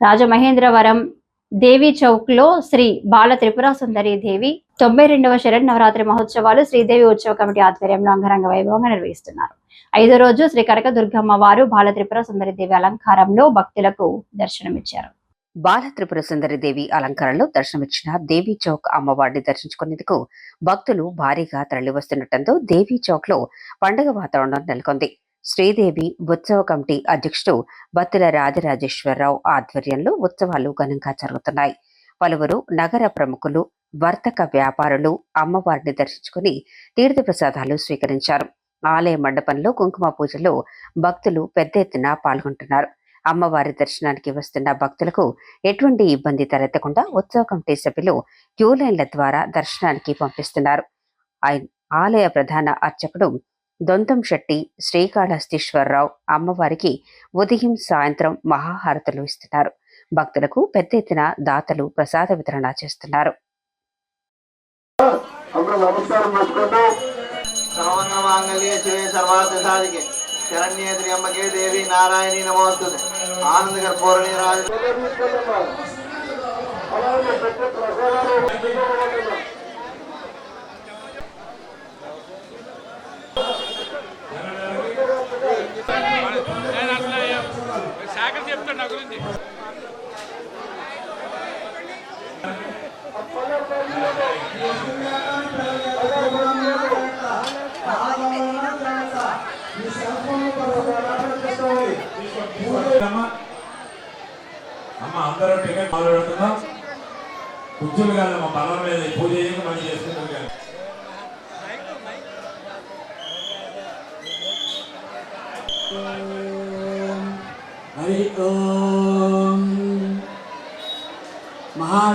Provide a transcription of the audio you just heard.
రాజమహేంద్రవరం దేవి చౌక్లో శ్రీ బాల త్రిపుర సుందరి దేవి తొంభై రెండవ శరణ్ నవరాత్రి మహోత్సవాలు శ్రీదేవి ఉత్సవ కమిటీ ఆధ్వర్యంలో అంగరంగ వైభవంగా నిర్వహిస్తున్నారు. ఐదో రోజు శ్రీ కనక దుర్గమ్మ వారు బాల త్రిపుర సుందరి దేవి అలంకారంలో భక్తులకు దర్శనమిచ్చారు. బాల త్రిపుర సుందరి దేవి అలంకారంలో దర్శనమిచ్చిన దేవీ చౌక్ అమ్మవారిని దర్శించుకునేందుకు భక్తులు భారీగా తరలివస్తుండటంతో దేవీ చౌక్లో పండుగ వాతావరణం నెలకొంది. శ్రీదేవి ఉత్సవ కమిటీ అధ్యక్షుడు బత్తుల రాజరాజేశ్వరరావు ఆధ్వర్యంలో ఉత్సవాలు ఘనంగా జరుగుతున్నాయి. పలువురు నగర ప్రముఖులు వర్తక వ్యాపారులు అమ్మవారిని దర్శించుకుని తీర్థప్రసాదాలు స్వీకరించారు. ఆలయ మండపంలో కుంకుమ పూజలో భక్తులు పెద్ద ఎత్తున పాల్గొంటున్నారు. అమ్మవారి దర్శనానికి వస్తున్న భక్తులకు ఎటువంటి ఇబ్బంది తలెత్తకుండా ఉత్సవ కమిటీ సభ్యులు క్యూ లైన్ల ద్వారా దర్శనానికి పంపిస్తున్నారు. ఆలయ ప్రధాన అర్చకుడు దొంతం శెట్టి శ్రీకాళహస్తీశ్వరరావు అమ్మవారికి ఉదయం సాయంత్రం మహాహారతులు ఇస్తున్నారు. భక్తులకు పెద్ద ఎత్తున దాతలు ప్రసాద వితరణ చేస్తున్నారు. శరణ్యే త్ర్యంబకే దేవి నారాయణి ఆనంద కర్పూరణి రాజ తీసుకెళ్ళమ్మా. శాఖలు చెప్తాడు నా గురించి. అమ్మ. అందరూ టికెట్ మొదలు పెడుతున్నాం కూర్చుని కాదమ్మ పర్వం లేదు. పూజ చేయక మళ్ళీ చేసుకుంటాం కానీ. హరి 哎呦。